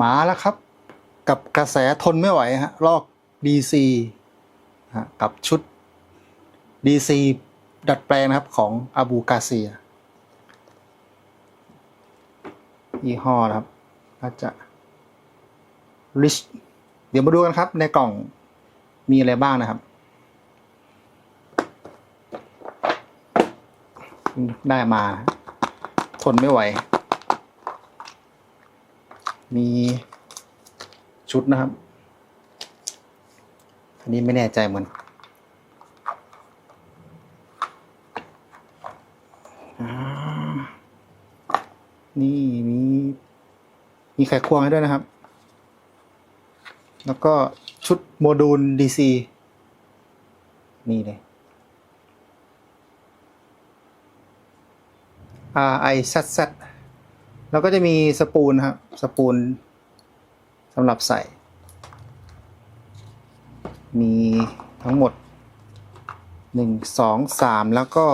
มาแล้วครับ กับกระแสทนไม่ไหวฮะลอก DC ฮะกับชุด DC ดัดแปลงนะครับของอาบูกาเซียยี่ห้อนะครับน่าจะ Rich เดี๋ยวมาดูกันครับ ในกล่องมีอะไรบ้างนะครับ ได้มา ทนไม่ไหว มีชุดนะครับ อันนี้ไม่แน่ใจเหมือนอนี่มีมีไขควงให้ด้วยนะครับ แล้วก็ชุดโมดูล DC นี่เลย R I Z Z แล้วก็จะมีสปูลครับสปูลสำหรับใส่ มีทั้งหมดหนึ่งสองสามแล้วก็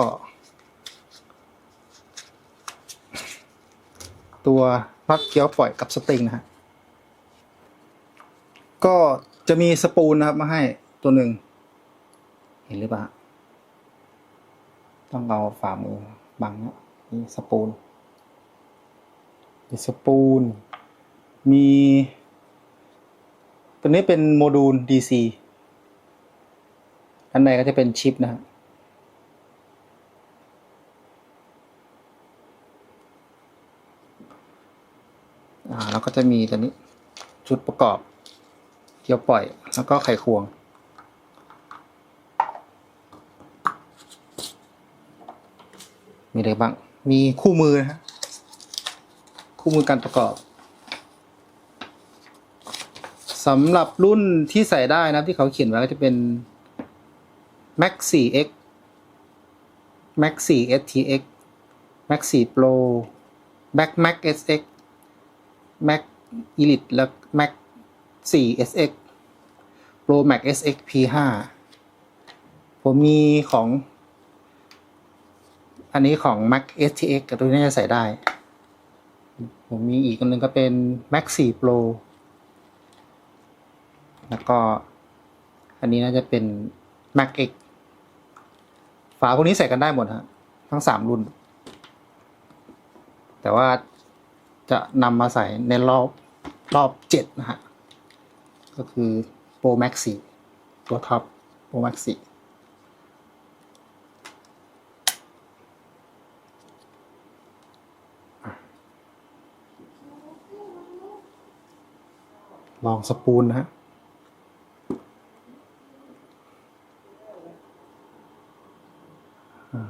ตัวพักเกียวปล่อยกับสตริงนะฮะก็จะมีสปูลนะครับมาให้ตัวหนึ่ง เห็นหรือเปล่า ต้องเอาฝ่ามือบังนะนี่สปูล มีสปูลมี ตัวนี้เป็นโมดูล DC อันในก็จะเป็นชิปนะครับอ่าแล้วก็จะมีตัวนี้ชุดประกอบเกียวปล่อย แล้วก็ไขควง มีอะไรบ้าง มีคู่มือนะฮะ คู่มือการประกอบสำหรับรุ่นที่ใส่ได้นะที่เขาเขียนไว้ก็จะเป็น Max 4X Max 4 STX Max 4 Pro Max Max SX Max Elite และ Max 4 SX Pro Max SX P5 ผมมีของ อันนี้ของ Mac STX กับตัวนี้จะใส่ได้ ผมมีอีกอันหนึงก็เป็น Mac 4 Pro แล้วก็อันนี้น่าจะเป็น Mac X ฝาพวกนี้ใส่กันได้หมดฮะ ทั้งสามรุ่น แต่ว่าจะนำมาใส่ในรอบรอบเจ็ดนะฮะ ก็คือ Pro Max 4 ตัวท็อป Pro Max 4 ลองสปูลนะฮะ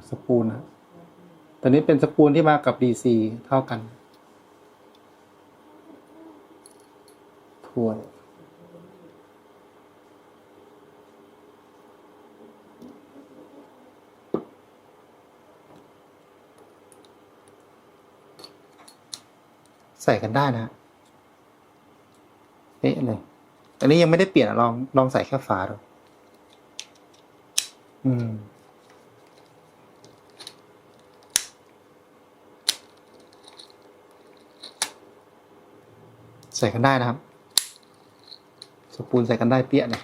สปูลนะตอนนี้เป็นสปูลที่มากับ DC เท่ากันถ้วยใส่กันได้นะฮะ เป๊ะเลย อันนี้ยังไม่ได้เปลี่ยนอะลองลองใส่แค่ฝาดูอืมใส่กันได้นะครับ สปูนใส่กันได้เปี้ยเลย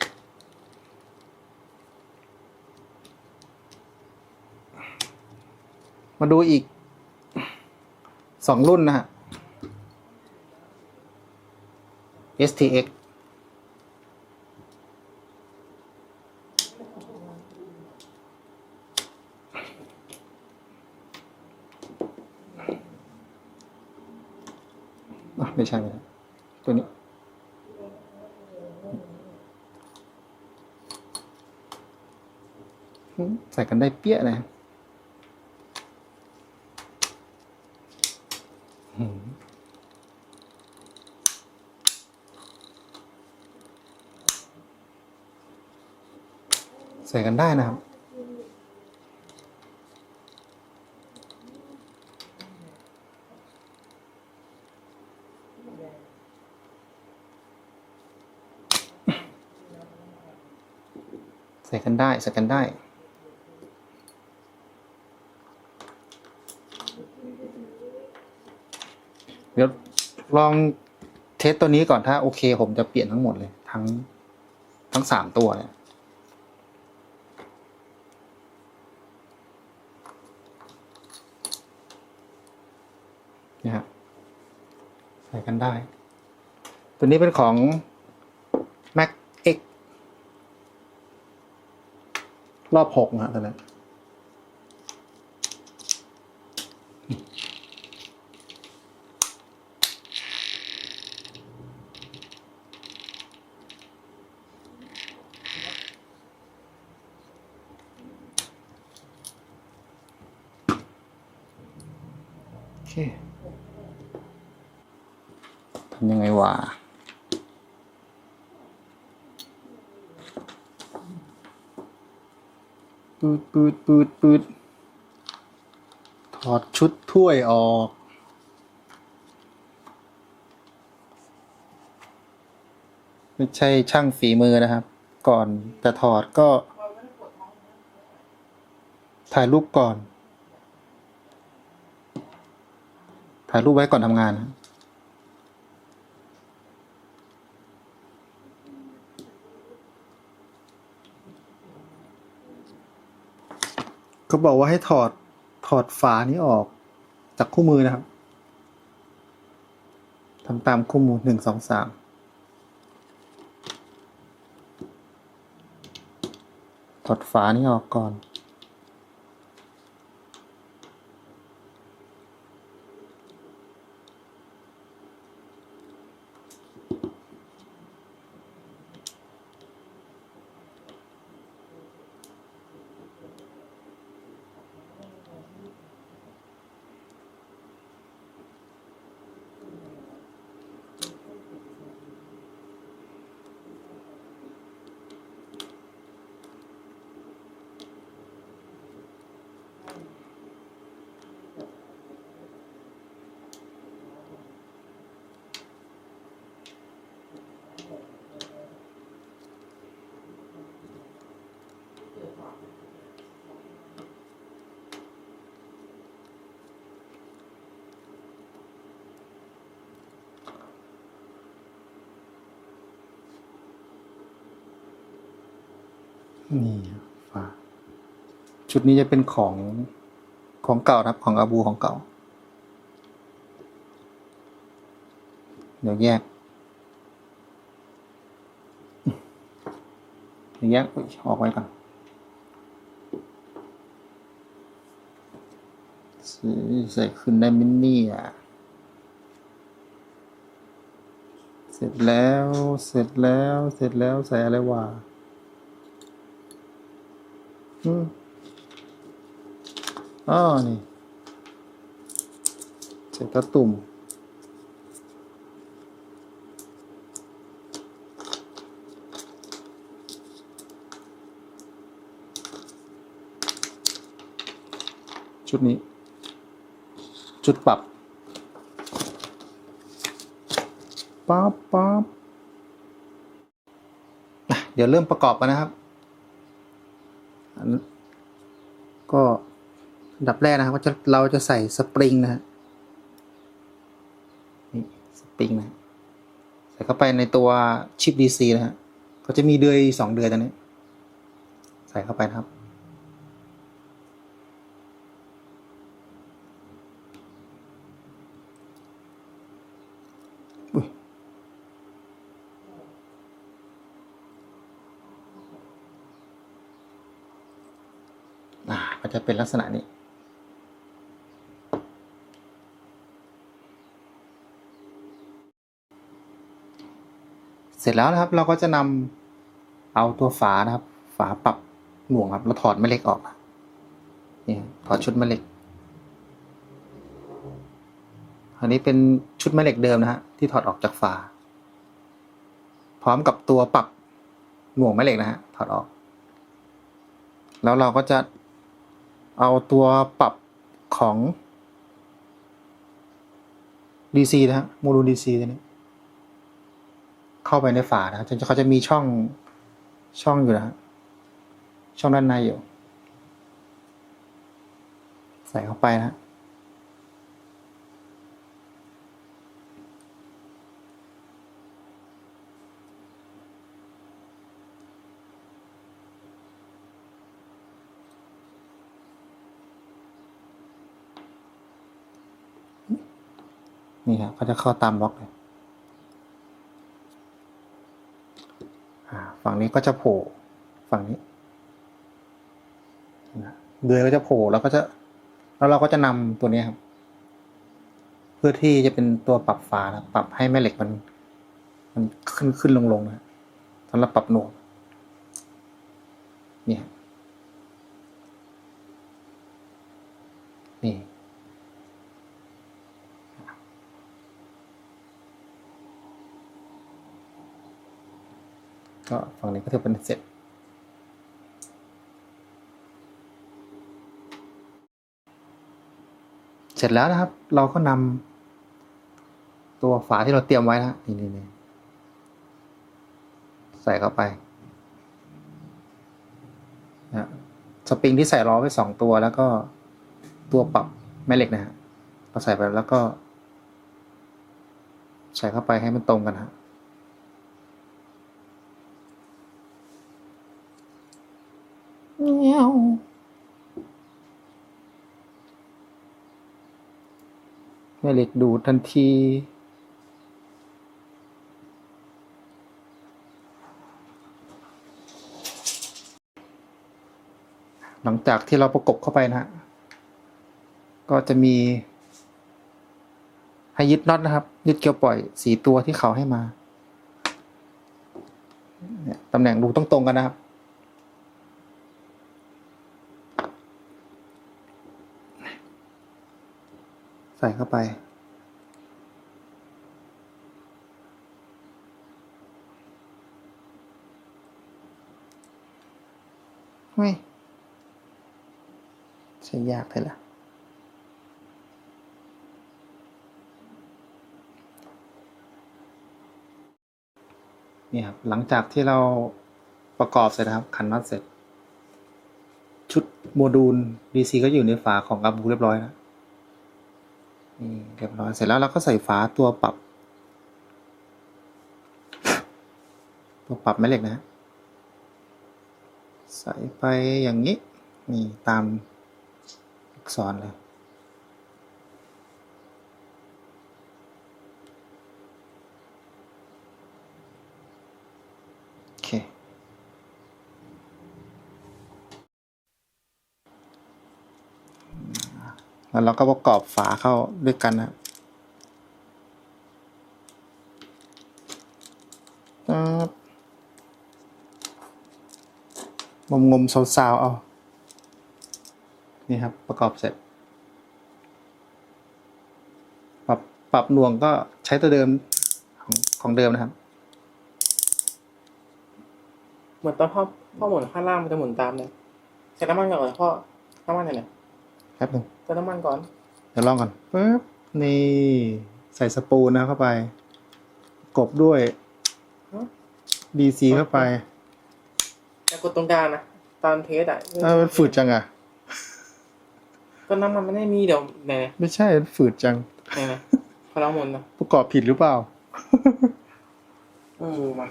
มาดูอีกสองรุ่นนะฮะ STX อะไม่ใช่ไม่ใช่ตัวนี้ ใส่กันได้เปี้ยเลย ส่กันได้นะครับ ใส่กันได้ใส่กันได้เดี๋ยวลองเททสตัวนี้ก่อนถ้าโอเค ผมจะเปลี่ยนทั้งหมดเลย ทั้งทั้งสามตัวเนี่ย นะฮะใส่กันได้ ตัวนี้เป็นของ Mac X รอบหกนะตัวนั้นโอเค ยังไงวะปืดปืดปืดปืดถอดชุดถ้วยออกไม่ใช่ช่างฝีมือนะครับ ก่อนแต่ถอดก็ ถ่ายรูปก่อน ถ่ายรูปไว้ก่อนทำงานนะ ก็บอกว่าให้ถอดถอดฝานี้ออกจากคู่มือนะครับทำตามคู่มือหนึ่งสองสามถอดฝานี้ออกก่อน นี่ฝาชุดนี้จะเป็นของของเก่าครับของอาบูของเก่า เดี๋ยวแยกเดี๋ยวแยกออกไว้ก่อนใส่ขึ้นได้มินนี่อะเสร็จแล้ว เสร็จแล้ว เสร็จแล้ว ใส่อะไรวะ อืมอ๋อนี่ใส่ตะตุ่ม ชุดนี้ ชุดปรับปั๊บปั๊บอะเดี๋ยวเริ่มประกอบกันนะครับ อันก็ อันดับแรกนะครับก็จะเราจะใส่สปริงนะฮะนี่สปริงนะใส่เข้าไปในตัวชิป DC นะฮะก็จะมีเดือยสองเดือยตรงนี้ ใส่เข้าไปนะครับอุ๊ยอ่าก็จะเป็นลักษณะนี้ เสร็จแล้วนะครับเราก็จะนำเอาตัวฝานะครับ ฝาปรับหน่วงครับเราถอดแม่เหล็กออกนี่ถอดชุดแม่เหล็ก อันนี้เป็นชุดแม่เหล็กเดิมนะฮะที่ถอดออกจากฝา พร้อมกับตัวปรับหน่วงแม่เหล็กนะฮะถอดออก แล้วเราก็จะเอาตัวปรับของ DC นะฮะโมดูล DC ตัวนี้ เข้าไปในฝานะครับเขาจะมีช่องช่องอยู่นะช่องด้านในอยู่ ใส่เข้าไปนะนี่ครับก็จะเข้าตามบล็อกเลย ฝั่งนี้ก็จะโผล่ฝั่งนี้เดือยก็จะโผล่แล้วก็จะแล้วเราก็จะนำตัวนี้ครับ เพื่อที่จะเป็นตัวปรับฝานะปรับให้แม่เหล็กมัน มันขึ้นขึ้นลงลงนะสำหรับปรับหน่วงนี่ครับนี่ ก็ฝั่งนี้ก็ถือเป็นเสร็จ เสร็จแล้วนะครับ เราก็นำตัวฝาที่เราเตรียมไว้นะนี่นี่นี่ใส่เข้าไปนะสปริงที่ใส่ล้อไว้สองตัวแล้วก็ตัวปรับแม่เหล็กนะฮะเราใส่ไปแล้วก็ ใส่เข้าไปให้มันตรงกันฮะ เงี้ยว แม่เหล็กดูดทันที หลังจากที่เราประกบเข้าไปนะฮะ ก็จะมี ให้ยึดน็อตนะครับ ยึดเกลียวปล่อยสีตัวที่เขาให้มาเนี่ยตำแหน่งดูต้องตรงกันนะครับ ส่เข้าไปเฮ้ยใช้ยากเลยล่ะนี่ครับหลังจากที่เราประกอบเสร็จนะครับ ขันน็อตเสร็จ ชุดโมดูล DC ก็อยู่ในฝาของอาบูเรียบร้อยแล้ว นี่เรียบร้อยเสร็จแล้วเราก็ใส่ฝาตัวปรับ ตัวปรับแม่เหล็กนะฮะใส่ไปอย่างนี้ นี่ตามอักษรเลย โอเค แล้วเราก็ประกอบฝาเข้าด้วยกันนะครับปึ๊บงมงมๆซาวๆเอา นี่ครับประกอบเสร็จ ปรับปรับหน่วงก็ใช้ตัวเดิมของของเดิมนะครับ เหมือนตอนพ่อพ่อหมุนข้างล่างมันจะหมุนตามเลยใส่น้ำมันก่อนเหรอพ่อน้ำมันไหนเนี่ยแป๊บหนึ่ง ใส่น้ำมันก่อน เดี๋ยวลองก่อนปึ๊บนี่ใส่สปูนนะเข้าไป กบด้วย DC เข้าไปแต่กดตรงกลางนะตอนเทสอะเออมันฝืดจังอะก็น้ำมันไม่ได้มีเดี๋ยวไหนไม่ใช่มันฝืดจังไหนไหนพอเราหมุนนะประกอบผิดหรือเปล่าเออมา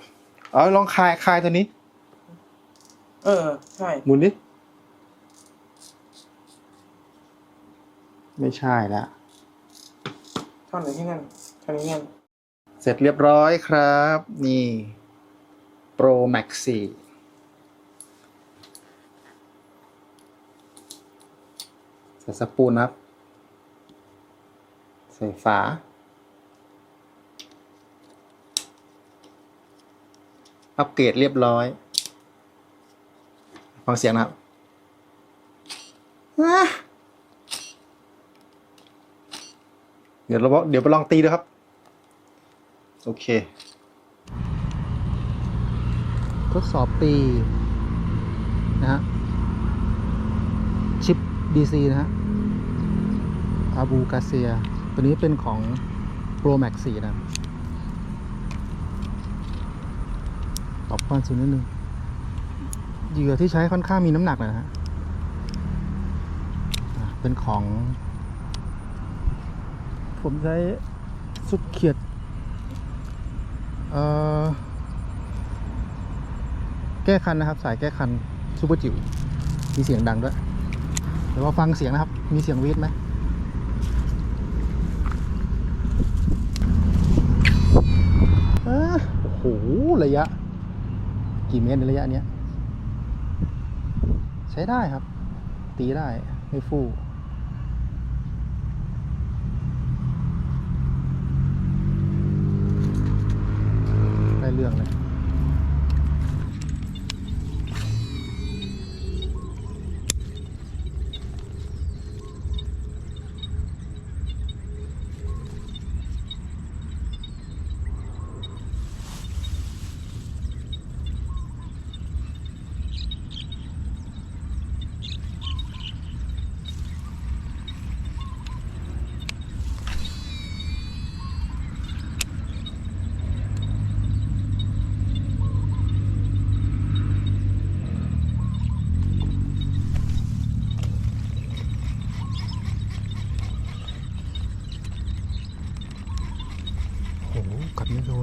เอาลองคลายคลายตัวนี้ เออ ใช่ หมุนดิ ไม่ใช่ละท่อนไหนที่นั่นท่อนนี้นั่นเสร็จเรียบร้อยครับ นี่ Pro Max 4ใส่สปูนครับ ใส่ฝา อัปเกรดเรียบร้อย ฟังเสียงนะครับอะเดี๋ยวเราเดี๋ยวไปลองตีดูครับ โอเค ทดสอบตีนะฮะ ชิป DC นะฮะ อาบูกาเซีย ตัวนี้เป็นของ Pro Max 4 นะปรับความสูงนิดนึงเหยื่อที่ใช้ค่อนข้างมีน้ำหนักนะฮะ เป็นของ ผมใช้สุดเขียดแก้คันนะครับ สายแก้คันซูเปอร์จิ๋วมีเสียงดังด้วยเดี๋ยวมาฟังเสียงนะครับ มีเสียงวีดไหมโอ้โห ระยะ กี่เมตรในระยะเนี้ย ใช้ได้ครับ ตีได้ ไม่ฟู่ เรื่องเลย โอ้